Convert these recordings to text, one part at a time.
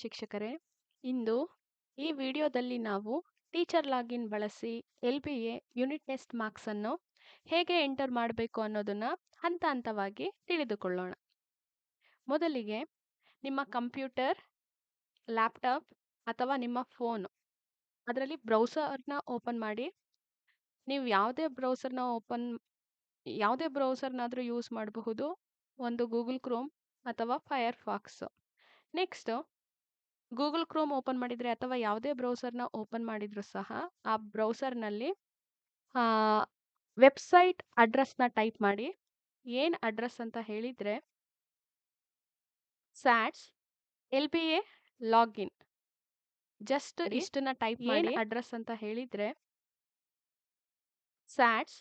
ಶಿಕ್ಷಕರೇ, ಇಂದು ಈ ವಿಡಿಯೋದಲ್ಲಿ ನಾವು ಟೀಚರ್ ಲಾಗಿನ್ ಬಳಸಿ L B A unit test ಮಾರ್ಕ್ಸನ್ನು ಹೇಗೆ ಎಂಟರ್ ಮಾಡಬೇಕು ಅನ್ನೋದನ್ನು ಹಂತ ಹಂತವಾಗಿ ತಿಳಿದುಕೊಳ್ಳೋಣ. ಮೊದಲಿಗೆ ನಿಮ್ಮ ಕಂಪ್ಯೂಟರ್, ಲ್ಯಾಪ್ಟಾಪ್ ಅಥವಾ ನಿಮ್ಮ ಫೋನು ಅದರಲ್ಲಿ ಬ್ರೌಸರ್ನ ಓಪನ್ ಮಾಡಿ. ನೀವು ಯಾವುದೇ ಬ್ರೌಸರ್ನ ಓಪನ್, ಯಾವುದೇ ಬ್ರೌಸರ್ನಾದರೂ ಯೂಸ್ ಮಾಡಬಹುದು. ಒಂದು ಗೂಗಲ್ ಕ್ರೋಮ್ ಅಥವಾ Firefox next Google Chrome open ಮಾಡಿದರೆ ಅಥವಾ ಯಾವುದೇ ಬ್ರೌಸರ್ನ ಓಪನ್ ಮಾಡಿದರೂ ಸಹ ಆ ಬ್ರೌಸರ್ನಲ್ಲಿ ವೆಬ್ಸೈಟ್ ಅಡ್ರೆಸ್ನ ಟೈಪ್ ಮಾಡಿ ಏನು ಅಡ್ರೆಸ್ ಅಂತ ಹೇಳಿದರೆ SATS L B A login. Just ಇಷ್ಟನ್ನ type ಮಾಡಿ ಅಡ್ರೆಸ್ ಅಂತ ಹೇಳಿದರೆ? SATS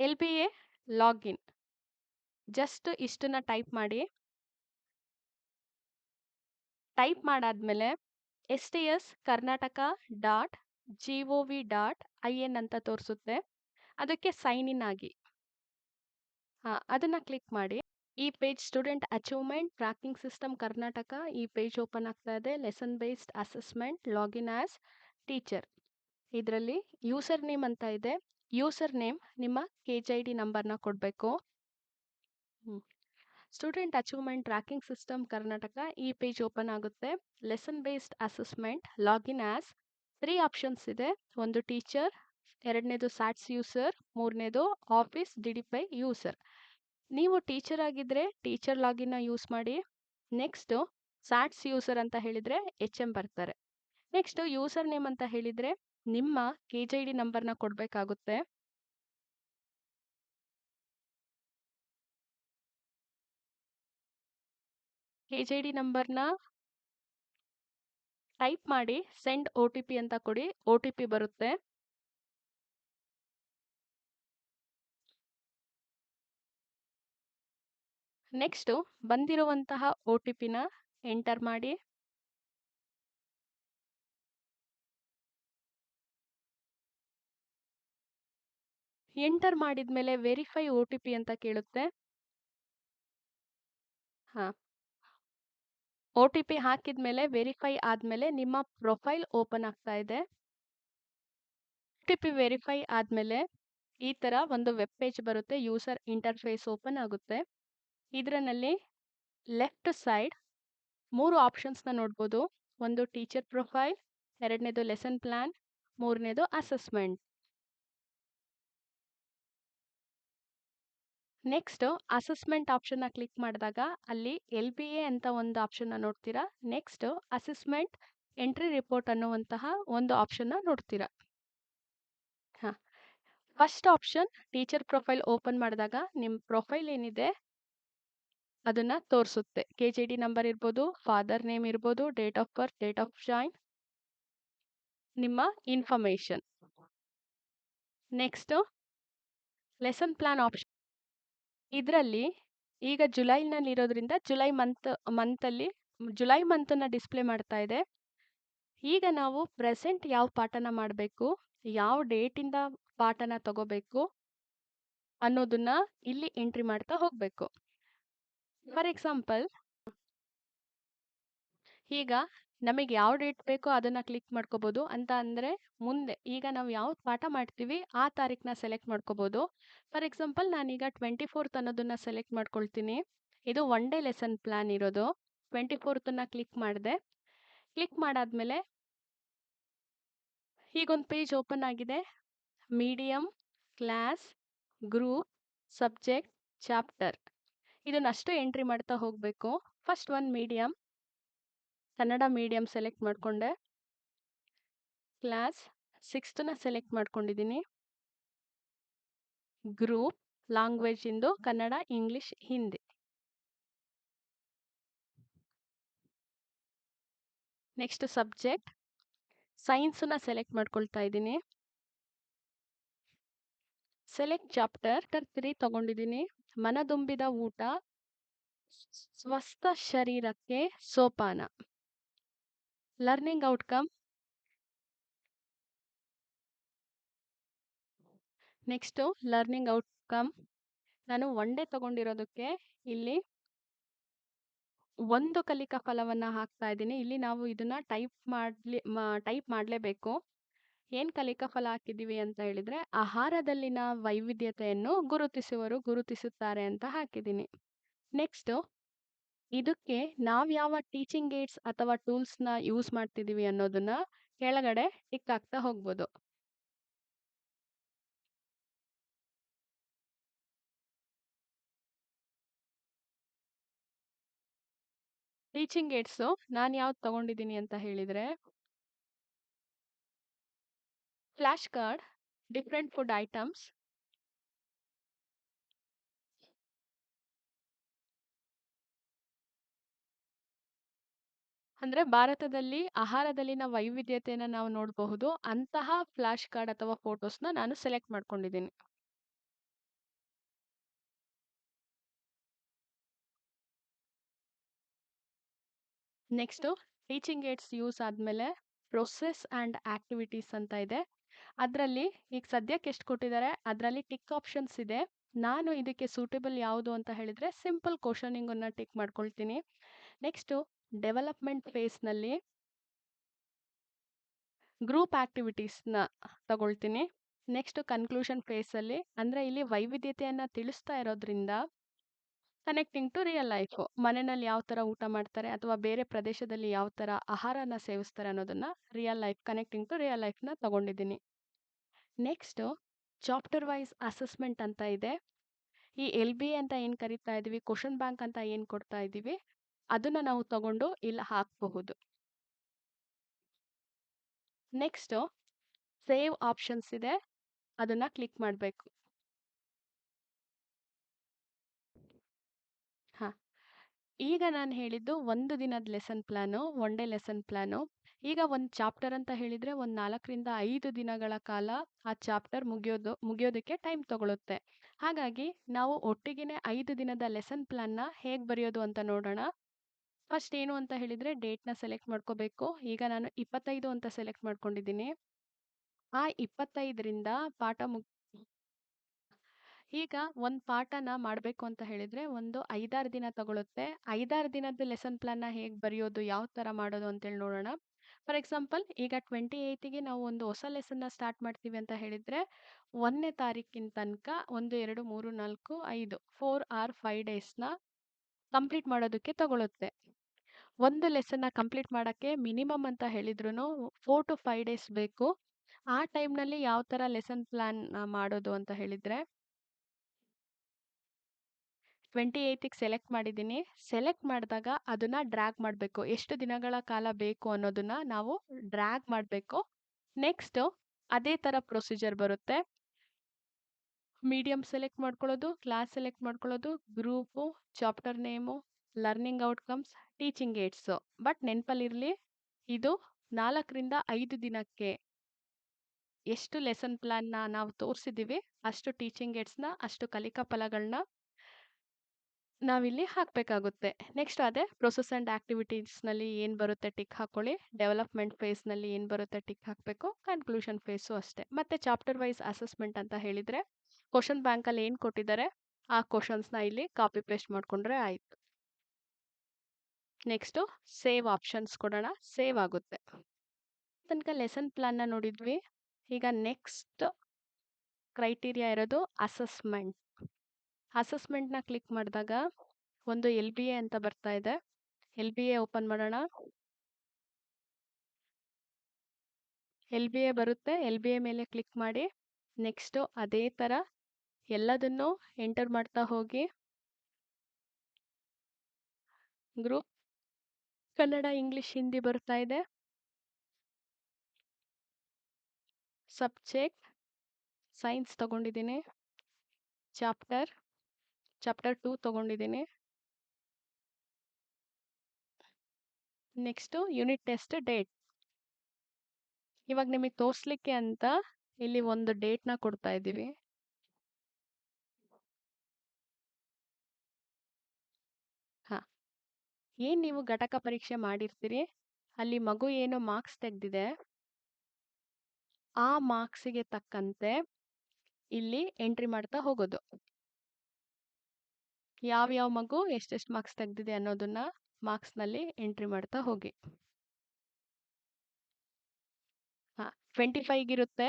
L B A login. Just ಇಷ್ಟನ್ನ type ಮಾಡಿ ಟೈಪ್ ಮಾಡಾದ್ಮೇಲೆ S T S Karnataka dot G O V dot I N ಅಂತ ತೋರಿಸುತ್ತೆ. ಅದಕ್ಕೆ ಸೈನ್ ಇನ್ ಆಗಿ. ಹಾಂ, ಅದನ್ನು ಕ್ಲಿಕ್ ಮಾಡಿ. ಈ page student achievement, tracking system Karnataka ಈ ಪೇಜ್ ಓಪನ್ ಆಗ್ತಾ ಇದೆ. Lesson based assessment, login as teacher. ಇದರಲ್ಲಿ ಯೂಸರ್ ನೇಮ್ ಅಂತ ಇದೆ. ಯೂಸರ್ ನೇಮ್ ನಿಮ್ಮ ಕೆ ಜಿ ಐ ಡಿ ನಂಬರ್ನ ಕೊಡಬೇಕು. Student achievement tracking system Karnataka ಈ ಪೇಜ್ ಓಪನ್ ಆಗುತ್ತೆ. Lesson based assessment login as three options ಇದೆ. ಒಂದು ಟೀಚರ್ ಎರಡನೇದು ಸ್ಯಾಟ್ಸ್ ಯೂಸರ್ ಮೂರನೇದು ಆಫೀಸ್ ಡಿಡಿಫೈ ಯೂಸರ್ ನೀವು ಟೀಚರ್ ಆಗಿದ್ದರೆ ಟೀಚರ್ ಲಾಗಿನ್ನ ಯೂಸ್ ಮಾಡಿ. ನೆಕ್ಸ್ಟು ಸ್ಯಾಟ್ಸ್ ಯೂಸರ್ ಅಂತ ಹೇಳಿದರೆ ಎಚ್ ಎಂ ಬರ್ತಾರೆ. ನೆಕ್ಸ್ಟು ಯೂಸರ್ ನೇಮ್ ಅಂತ ಹೇಳಿದರೆ ನಿಮ್ಮ ಕೆ ಜೆ ಡಿ ನಂಬರ್ನ ಕೊಡಬೇಕಾಗುತ್ತೆ. ಕೆ ಜೆ ಡಿ ನಂಬರ್ನ ಟೈಪ್ ಮಾಡಿ ಸೆಂಡ್ ಒ ಟಿ ಪಿ ಅಂತ ಕೊಡಿ ಒ ಟಿ ಪಿ ಬರುತ್ತೆ. ನೆಕ್ಸ್ಟು ಬಂದಿರುವಂತಹ ಒ ಟಿ ಪಿನ ಎಂಟರ್ ಮಾಡಿ. ಎಂಟರ್ ಮಾಡಿದ ಮೇಲೆ ವೆರಿಫೈ ಒ ಟಿ ಪಿ ಅಂತ ಕೇಳುತ್ತೆ. ಹಾಂ. ಒ ಟಿ ಪಿ ಹಾಕಿದ ಮೇಲೆ ವೆರಿಫೈ ಆದಮೇಲೆ ನಿಮ್ಮ ಪ್ರೊಫೈಲ್ ಓಪನ್ ಆಗ್ತಾ ಇದೆ. ಒ ಟಿ ಪಿ ವೆರಿಫೈ ಆದಮೇಲೆ ಈ ಥರ ಒಂದು ವೆಬ್ ಪೇಜ್ ಬರುತ್ತೆ ಯೂಸರ್ ಇಂಟರ್ಫೇಸ್ ಓಪನ್ ಆಗುತ್ತೆ. ಇದರಲ್ಲಿ ಲೆಫ್ಟ್ ಸೈಡ್ ಮೂರು ಆಪ್ಷನ್ಸ್ನ ನೋಡ್ಬೋದು. ಒಂದು ಟೀಚರ್ ಪ್ರೊಫೈಲ್ ಎರಡನೇದು ಲೆಸನ್ ಪ್ಲ್ಯಾನ್ ಮೂರನೇದು ಅಸೆಸ್ಮೆಂಟ್ ನೆಕ್ಸ್ಟ್ ಅಸೆಸ್ಮೆಂಟ್ ಆಪ್ಷನ್ನ ಕ್ಲಿಕ್ ಮಾಡಿದಾಗ ಅಲ್ಲಿ ಎಲ್ ಬಿ ಎ ಅಂತ ಒಂದು ಆಪ್ಷನ್ನ ನೋಡ್ತೀರಾ. ನೆಕ್ಸ್ಟ್ ಅಸೆಸ್ಮೆಂಟ್ ಎಂಟ್ರಿ ರಿಪೋರ್ಟ್ ಅನ್ನುವಂತಹ ಒಂದು ಆಪ್ಷನ್ನ ನೋಡ್ತೀರಾ. ಹಾಂ. First option teacher profile open ಮಾಡಿದಾಗ ನಿಮ್ಮ ಪ್ರೊಫೈಲ್ ಏನಿದೆ ಅದನ್ನು ತೋರಿಸುತ್ತೆ. ಕೆ ಜಿ ಡಿ ನಂಬರ್ ಇರ್ಬೋದು ಫಾದರ್ ನೇಮ್ ಇರ್ಬೋದು date of birth date of join ನಿಮ್ಮ information next lesson plan option ಇದರಲ್ಲಿ ಈಗ ಜುಲೈನಲ್ಲಿ ಇರೋದ್ರಿಂದ ಜುಲೈ ಮಂತ್, ಮಂತಲ್ಲಿ ಜುಲೈ ಮಂತನ್ನು ಡಿಸ್ಪ್ಲೇ ಮಾಡ್ತಾ ಇದೆ. ಈಗ ನಾವು ಪ್ರೆಸೆಂಟ್ ಯಾವ ಪಾಠನ ಮಾಡಬೇಕು, ಯಾವ ಡೇಟಿಂದ ಪಾಠನ ತಗೋಬೇಕು ಅನ್ನೋದನ್ನ ಇಲ್ಲಿ ಎಂಟ್ರಿ ಮಾಡ್ತಾ ಹೋಗಬೇಕು. ಫಾರ್ ಎಕ್ಸಾಂಪಲ್ ಈಗ ನಮಗೆ ಯಾವ ಡೇಟ್ ಬೇಕೋ ಅದನ್ನು ಕ್ಲಿಕ್ ಮಾಡ್ಕೋಬೋದು. ಅಂತ ಅಂದರೆ ಮುಂದೆ, ಈಗ ನಾವು ಯಾವ ಪಾಠ ಮಾಡ್ತೀವಿ ಆ ತಾರೀಕನ್ನ ಸೆಲೆಕ್ಟ್ ಮಾಡ್ಕೋಬೋದು. ಫಾರ್ ಎಕ್ಸಾಂಪಲ್ ನಾನೀಗ ಟ್ವೆಂಟಿ ಫೋರ್ತ್ ಅನ್ನೋದನ್ನು ಸೆಲೆಕ್ಟ್ ಮಾಡ್ಕೊಳ್ತೀನಿ. ಇದು ಒನ್ ಡೇ ಲೆಸನ್ ಪ್ಲ್ಯಾನ್ ಇರೋದು. ಟ್ವೆಂಟಿ ಫೋರ್ತನ್ನು ಕ್ಲಿಕ್ ಮಾಡಿದೆ. ಕ್ಲಿಕ್ ಮಾಡಾದ್ಮೇಲೆ ಈಗೊಂದು ಪೇಜ್ ಓಪನ್ ಆಗಿದೆ. Medium class, group, subject, chapter. ಇದನ್ನಷ್ಟು entry ಮಾಡ್ತಾ ಹೋಗಬೇಕು. First one medium Kannada medium select ಮಾಡಿಕೊಂಡೆ. ಕ್ಲಾಸ್ ಸಿಕ್ಸ್ತನ್ನ ಸೆಲೆಕ್ಟ್ ಮಾಡ್ಕೊಂಡಿದ್ದೀನಿ. ಗ್ರೂಪ್ ಲ್ಯಾಂಗ್ವೇಜ್ ಇಂದು Kannada English Hindi next subject ಸೈನ್ಸನ್ನ select ಮಾಡ್ಕೊಳ್ತಾ ಇದ್ದೀನಿ. ಸೆಲೆಕ್ಟ್ ಚಾಪ್ಟರ್ ತ್ರೀ ತಗೊಂಡಿದ್ದೀನಿ. ಮನದುಂಬಿದ ಊಟ ಸ್ವಸ್ಥ ಶರೀರಕ್ಕೆ ಸೋಪಾನ. Learning outcome next learning outcome ನಾನು ಒನ್ ಡೇ ತಗೊಂಡಿರೋದಕ್ಕೆ ಇಲ್ಲಿ ಒಂದು ಕಲಿಕಾ ಫಲವನ್ನ ಹಾಕ್ತಾ ಇದ್ದೀನಿ. ಇಲ್ಲಿ ನಾವು ಇದನ್ನು ಟೈಪ್ ಮಾಡಲಿ ಟೈಪ್ ಮಾಡಲೇಬೇಕು. ಏನು ಕಲಿಕಾ ಫಲ ಹಾಕಿದ್ದೀವಿ ಅಂತ ಹೇಳಿದರೆ ಆಹಾರದಲ್ಲಿನ ವೈವಿಧ್ಯತೆಯನ್ನು ಗುರುತಿಸುವರು, ಗುರುತಿಸುತ್ತಾರೆ ಅಂತ ಹಾಕಿದ್ದೀನಿ. ನೆಕ್ಸ್ಟು ಇದಕ್ಕೆ ನಾವು ಯಾವ ಟೀಚಿಂಗ್ ಏಡ್ಸ್ ಅಥವಾ ಟೂಲ್ಸ್‌ನ ಯೂಸ್ ಮಾಡ್ತಿದ್ದೀವಿ ಅನ್ನೋದನ್ನ ಕೆಳಗಡೆ ಟಿಕ್ ಆಗ್ತಾ ಹೋಗ್ಬೋದು. ಟೀಚಿಂಗ್ ಏಡ್ಸು ನಾನು ಯಾವ್ದು ತಗೊಂಡಿದ್ದೀನಿ ಅಂತ ಹೇಳಿದ್ರೆ flash card, different food items ಅಂದ್ರೆ ಭಾರತದಲ್ಲಿ ಆಹಾರದಲ್ಲಿನ ವೈವಿಧ್ಯತೆಯನ್ನ ನಾವು ನೋಡಬಹುದು. ಅಂತಹ ಫ್ಲಾಶ್ ಕಾರ್ಡ್ ಅಥವಾ ಫೋಟೋಸ್‌ನ ನಾನು ಸೆಲೆಕ್ಟ್ ಮಾಡ್ಕೊಂಡಿದ್ದೀನಿ. ನೆಕ್ಸ್ಟು ಟೀಚಿಂಗ್ ಏಡ್ಸ್ ಯೂಸ್ ಆದ್ಮೇಲೆ ಪ್ರೊಸೆಸ್ ಆ್ಯಂಡ್ ಆಕ್ಟಿವಿಟೀಸ್ ಅಂತ ಇದೆ. ಅದರಲ್ಲಿ ಈಗ ಸದ್ಯಕ್ಕೆ ಎಷ್ಟು ಕೊಟ್ಟಿದ್ದಾರೆ ಅದರಲ್ಲಿ ಟಿಕ್ ಆಪ್ಷನ್ಸ್ ಇದೆ. ನಾನು ಇದಕ್ಕೆ ಸೂಟೇಬಲ್ ಯಾವುದು ಅಂತ ಹೇಳಿದ್ರೆ ಸಿಂಪಲ್ ಕ್ವಶನಿಂಗನ್ನು ಟಿಕ್ ಮಾಡ್ಕೊಳ್ತೀನಿ. ನೆಕ್ಸ್ಟು ಡೆವಲಪ್‌ಮೆಂಟ್ ಫೇಸ್‌ನಲ್ಲಿ ಗ್ರೂಪ್ ಆ್ಯಕ್ಟಿವಿಟೀಸ್ನ ತಗೊಳ್ತೀನಿ. ನೆಕ್ಸ್ಟು ಕನ್ಕ್ಲೂಷನ್ ಫೇಸಲ್ಲಿ ಅಂದರೆ ಇಲ್ಲಿ ವೈವಿಧ್ಯತೆಯನ್ನು ತಿಳಿಸ್ತಾ ಇರೋದ್ರಿಂದ ಕನೆಕ್ಟಿಂಗ್ ಟು ರಿಯಲ್ ಲೈಫು. ಮನೆಯಲ್ಲಿ ಯಾವ ಥರ ಊಟ ಮಾಡ್ತಾರೆ ಅಥವಾ ಬೇರೆ ಪ್ರದೇಶದಲ್ಲಿ ಯಾವ ಥರ ಆಹಾರನ ಸೇವಿಸ್ತಾರೆ ಅನ್ನೋದನ್ನು real life connecting to real ಲೈಫ್‌ನ ತಗೊಂಡಿದ್ದೀನಿ. ನೆಕ್ಸ್ಟು ಚಾಪ್ಟರ್ ವೈಸ್ ಅಸೆಸ್ಮೆಂಟ್ ಅಂತ ಇದೆ. ಈ ಎಲ್.ಬಿ.ಎ ಅಂತ ಏನು ಕರಿತಾ ಇದ್ದೀವಿ ಕ್ವಶನ್ ಬ್ಯಾಂಕ್ ಅಂತ ಏನು ಕೊಡ್ತಾ ಇದೀವಿ, ಅದನ್ನ ನಾವು ತಗೊಂಡು ಇಲ್ಲಿ ಹಾಕಬಹುದು. ನೆಕ್ಸ್ಟು ಸೇವ್ ಆಪ್ಷನ್ಸ್ ಇದೆ. ಅದನ್ನ ಕ್ಲಿಕ್ ಮಾಡಬೇಕು ಹಾಂ ಈಗ ನಾನು ಹೇಳಿದ್ದು ಒಂದು ದಿನದ lesson plan, one day lesson plan. ಈಗ ಒಂದು ಚಾಪ್ಟರ್ ಅಂತ ಹೇಳಿದರೆ ಒಂದು 4ರಿಂದ 5 ದಿನಗಳ ಕಾಲ ಆ ಚಾಪ್ಟರ್ ಮುಗಿಯೋದು ಮುಗಿಯೋದಕ್ಕೆ ಟೈಮ್ ತಗೊಳುತ್ತೆ. ಹಾಗಾಗಿ ನಾವು ಒಟ್ಟಿಗೆನೇ ಐದು ದಿನದ ಲೆಸನ್ ಪ್ಲಾನ್‌ನ ಹೇಗೆ ಬರೆಯೋದು ಅಂತ ನೋಡೋಣ. ಫಸ್ಟ್ ಏನು ಅಂತ ಹೇಳಿದರೆ ಡೇಟ್‌ನ ಸೆಲೆಕ್ಟ್ ಮಾಡ್ಕೋಬೇಕು. ಈಗ ನಾನು 25 ಅಂತ ಸೆಲೆಕ್ಟ್ ಮಾಡ್ಕೊಂಡಿದ್ದೀನಿ. ಆ 25ರಿಂದ ಪಾಠ ಮುಗ್ ಈಗ ಒಂದು ಪಾಠನ ಮಾಡಬೇಕು ಅಂತ ಹೇಳಿದರೆ ಒಂದು 5, 6 ದಿನ ತಗೊಳುತ್ತೆ. 5, 6 ದಿನದ ಲೆಸನ್ ಪ್ಲಾನ್‌ನ ಹೇಗೆ ಬರೆಯೋದು, ಯಾವ ಥರ ಮಾಡೋದು ಅಂತೇಳಿ ನೋಡೋಣ. ಫಾರ್ ಎಕ್ಸಾಂಪಲ್ ಈಗ 28ಗೆ ನಾವು ಒಂದು ಹೊಸ ಲೆಸನ್‌ನ ಸ್ಟಾರ್ಟ್ ಮಾಡ್ತೀವಿ ಅಂತ ಹೇಳಿದರೆ ಒಂದನೇ ತಾರೀಕಿನ ತನಕ 1, 2, 3, 4, 5 4 ಆರ್ ಫೈವ್ ಡೇಸ್‌ನ ಕಂಪ್ಲೀಟ್ ಮಾಡೋದಕ್ಕೆ ತಗೊಳುತ್ತೆ. ಒಂದು ಲೆಸನ್‌ನ ಕಂಪ್ಲೀಟ್ ಮಾಡೋಕ್ಕೆ ಮಿನಿಮಮ್ ಅಂತ ಹೇಳಿದ್ರು ಫೋರ್ ಟು ಫೈವ್ ಡೇಸ್ ಬೇಕು. ಆ ಟೈಮ್‌ನಲ್ಲಿ ಯಾವ ಥರ ಲೆಸನ್ ಪ್ಲ್ಯಾನ್ ಮಾಡೋದು ಅಂತ ಹೇಳಿದರೆ ಟ್ವೆಂಟಿ ಏಯ್ತಿಗೆ ಸೆಲೆಕ್ಟ್ ಮಾಡಿದ್ದೀನಿ. ಸೆಲೆಕ್ಟ್ ಮಾಡಿದಾಗ ಅದನ್ನು ಡ್ರ್ಯಾಗ್ ಮಾಡಬೇಕು. ಎಷ್ಟು ದಿನಗಳ ಕಾಲ ಬೇಕು ಅನ್ನೋದನ್ನು ನಾವು ಡ್ರ್ಯಾಗ್ ಮಾಡಬೇಕು. ನೆಕ್ಸ್ಟು ಅದೇ ಥರ ಪ್ರೊಸೀಜರ್ ಬರುತ್ತೆ. ಮೀಡಿಯಮ್ ಸೆಲೆಕ್ಟ್ ಮಾಡ್ಕೊಳ್ಳೋದು, ಕ್ಲಾಸ್ ಸೆಲೆಕ್ಟ್ ಮಾಡ್ಕೊಳ್ಳೋದು, group, chapter name, learning outcomes, teaching aids. But ನೆನಪಲ್ಲಿರಲಿ ಇದು 4ರಿಂದ 5 ದಿನಕ್ಕೆ ಎಷ್ಟು ಲೆಸನ್ ಪ್ಲಾನ್‌ನ ನಾವು ತೋರಿಸಿದ್ದೀವಿ, ಅಷ್ಟು ಟೀಚಿಂಗ್ ಏಡ್ಸ್‌ನ, ಅಷ್ಟು ಕಲಿಕಾ ಫಲಗಳನ್ನ ನಾವಿಲ್ಲಿ ಹಾಕಬೇಕಾಗುತ್ತೆ. ನೆಕ್ಸ್ಟ್ ಅದೇ ಪ್ರೊಸೆಸ್ ಆ್ಯಂಡ್ ಆ್ಯಕ್ಟಿವಿಟೀಸ್ನಲ್ಲಿ ಏನು ಬರುತ್ತೆ ಟಿಕ್ ಹಾಕ್ಕೊಳ್ಳಿ. ಡೆವಲಪ್‌ಮೆಂಟ್ ಫೇಸ್‌ನಲ್ಲಿ ಏನು ಬರುತ್ತೆ ಟಿಕ್ ಹಾಕಬೇಕು. ಕನ್ಕ್ಲೂಷನ್ ಫೇಸು ಅಷ್ಟೇ. ಮತ್ತೆ ಚಾಪ್ಟರ್ ವೈಸ್ ಅಸೆಸ್ಮೆಂಟ್ ಅಂತ ಹೇಳಿದ್ರೆ ಕ್ವೆಷನ್ ಬ್ಯಾಂಕಲ್ಲಿ ಏನು ಕೊಟ್ಟಿದ್ದಾರೆ ಆ ಕ್ವಶನ್ಸ್ನ ಇಲ್ಲಿ ಕಾಪಿ ಪೇಸ್ಟ್ ಮಾಡಿಕೊಂಡ್ರೆ ಆಯಿತು ನೆಕ್ಸ್ಟು ಸೇವ್ ಆಪ್ಷನ್ಸ್ ಕೊಡೋಣ. ಸೇವ್ ಆಗುತ್ತೆ. ತನಕ ಲೆಸನ್ ಪ್ಲಾನ್‌ನ ನೋಡಿದ್ವಿ. ಈಗ ನೆಕ್ಸ್ಟ್ ಕ್ರೈಟೀರಿಯಾ ಇರೋದು ಅಸೆಸ್ಮೆಂಟ್. ಅಸೆಸ್ಮೆಂಟ್‌ನ ಕ್ಲಿಕ್ ಮಾಡಿದಾಗ ಒಂದು ಎಲ್ ಬಿ ಎ ಅಂತ ಬರ್ತಾ ಇದೆ. ಎಲ್ ಬಿ ಎ ಓಪನ್ ಮಾಡೋಣ. ಎಲ್ ಬಿ ಎ ಬರುತ್ತೆ. ಎಲ್ ಬಿ ಎ ಮೇಲೆ ಕ್ಲಿಕ್ ಮಾಡಿ ನೆಕ್ಸ್ಟು ಅದೇ ಥರ ಎಲ್ಲದನ್ನೂ ಎಂಟರ್ ಮಾಡ್ತಾ ಹೋಗಿ ಗ್ರೂಪ್ ಕನ್ನಡ, ಇಂಗ್ಲಿಷ್, ಹಿಂದಿ ಬರ್ತಾ ಇದೆ. ಸಬ್ಜೆಕ್ಟ್ ಸೈನ್ಸ್ ತಗೊಂಡಿದ್ದೀನಿ. ಚಾಪ್ಟರ್ ಚಾಪ್ಟರ್ ಟೂ ತಗೊಂಡಿದ್ದೀನಿ. Next unit test date. ಇವಾಗ ನಿಮಗೆ ತೋರಿಸ್ಲಿಕ್ಕೆ ಅಂತ ಇಲ್ಲಿ ಒಂದು ಡೇಟ್‌ನ ಕೊಡ್ತಾ ಇದ್ದೀವಿ. ಏನ್ ನೀವು ಘಟಕ ಪರೀಕ್ಷೆ ಮಾಡಿರ್ತೀರಿ, ಅಲ್ಲಿ ಮಗು ಏನು ಮಾರ್ಕ್ಸ್ ತೆಗೆದಿದೆ ಆ ಮಾರ್ಕ್ಸಿಗೆ ತಕ್ಕಂತೆ ಇಲ್ಲಿ ಎಂಟ್ರಿ ಮಾಡ್ತಾ ಹೋಗೋದು. ಯಾವ್ಯಾವ ಮಗು ಎಷ್ಟೆಷ್ಟು ಮಾರ್ಕ್ಸ್ ತೆಗೆದಿದೆ ಅನ್ನೋದನ್ನ ಮಾರ್ಕ್ಸ್‌ನಲ್ಲಿ ಎಂಟ್ರಿ ಮಾಡ್ತಾ ಹೋಗಿ. ಹಾಂ, 25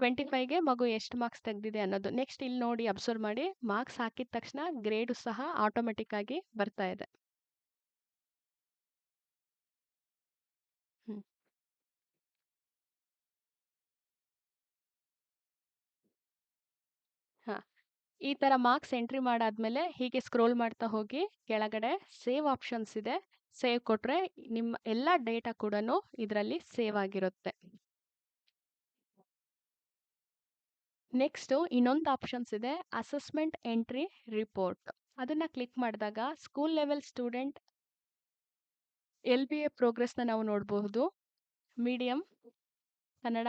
25ಗೆ ಮಗು ಎಷ್ಟು ಮಾರ್ಕ್ಸ್ ತೆಗೆದಿದೆ ಅನ್ನೋದು. ನೆಕ್ಸ್ಟ್ ಇಲ್ಲಿ ನೋಡಿ ಅಬ್ಸರ್ವ್ ಮಾಡಿ ಮಾರ್ಕ್ಸ್ ಹಾಕಿದ ತಕ್ಷಣ ಗ್ರೇಡು ಸಹ ಆಟೋಮೆಟಿಕ್ ಆಗಿ ಬರ್ತಾ ಇದೆ. ಈ ಥರ ಮಾರ್ಕ್ಸ್ ಎಂಟ್ರಿ ಮಾಡಾದ್ಮೇಲೆ ಹೀಗೆ ಸ್ಕ್ರೋಲ್ ಮಾಡ್ತಾ ಹೋಗಿ ಕೆಳಗಡೆ ಸೇವ್ ಆಪ್ಷನ್ಸ್ ಇದೆ. ಸೇವ್ ಕೊಟ್ಟರೆ ನಿಮ್ಮ ಎಲ್ಲ ಡೇಟಾ ಕೂಡ ಇದರಲ್ಲಿ ಸೇವ್ ಆಗಿರುತ್ತೆ. ನೆಕ್ಸ್ಟು ಇನ್ನೊಂದು ಆಪ್ಷನ್ಸ್ ಇದೆ ಅಸೆಸ್ಮೆಂಟ್ ಎಂಟ್ರಿ ರಿಪೋರ್ಟ್. ಅದನ್ನ ಕ್ಲಿಕ್ ಮಾಡಿದಾಗ school level student L B A ಪ್ರೋಗ್ರೆಸ್‌ನ ನಾವು ನೋಡಬಹುದು. ಮೀಡಿಯಂ ಕನ್ನಡ,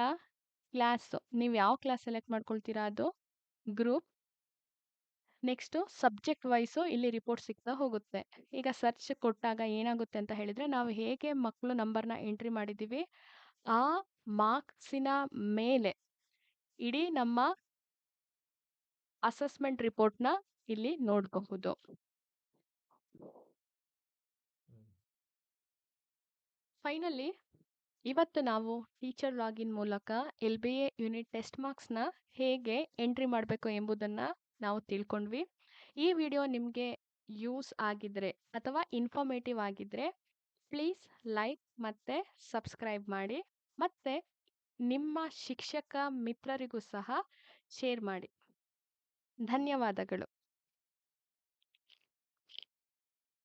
ಕ್ಲಾಸು ನೀವು ಯಾವ ಕ್ಲಾಸ್ ಸೆಲೆಕ್ಟ್ ಮಾಡ್ಕೊಳ್ತೀರಾ ಅದು, ಗ್ರೂಪ್ ನೆಕ್ಸ್ಟು ಸಬ್ಜೆಕ್ಟ್ ವೈಸು ಇಲ್ಲಿ ರಿಪೋರ್ಟ್ ಸಿಗ್ತಾ ಹೋಗುತ್ತೆ. ಈಗ ಸರ್ಚ್ ಕೊಟ್ಟಾಗ ಏನಾಗುತ್ತೆ ಅಂತ ಹೇಳಿದರೆ ನಾವು ಹೇಗೆ ಮಕ್ಕಳು ನಂಬರ್‌ನ ಎಂಟ್ರಿ ಮಾಡಿದ್ದೀವಿ, ಆ ಮಾರ್ಕ್ಸಿನ ಮೇಲೆ ಇಡೀ ನಮ್ಮ ಅಸೆಸ್ಮೆಂಟ್ ರಿಪೋರ್ಟ್‌ನ ಇಲ್ಲಿ ನೋಡಬಹುದು. ಫೈನಲಿ ಇವತ್ತು ನಾವು ಟೀಚರ್ ಲಾಗಿನ್ ಮೂಲಕ L B A unit test ಮಾರ್ಕ್ಸ್‌ನ ಹೇಗೆ ಎಂಟ್ರಿ ಮಾಡಬೇಕು ಎಂಬುದನ್ನ ನಾವು ತಿಳ್ಕೊಂಡ್ವಿ. ಈ ವಿಡಿಯೋ ನಿಮಗೆ ಯೂಸ್ ಆಗಿದ್ರೆ ಅಥವಾ ಇನ್ಫಾರ್ಮೇಟಿವ್ ಆಗಿದ್ರೆ ಪ್ಲೀಸ್ ಲೈಕ್ ಮತ್ತೆ ಸಬ್ಸ್ಕ್ರೈಬ್ ಮಾಡಿ. ಮತ್ತೆ ನಿಮ್ಮ ಶಿಕ್ಷಕ ಮಿತ್ರರಿಗೂ ಸಹ ಶೇರ್ ಮಾಡಿ. ಧನ್ಯವಾದಗಳು.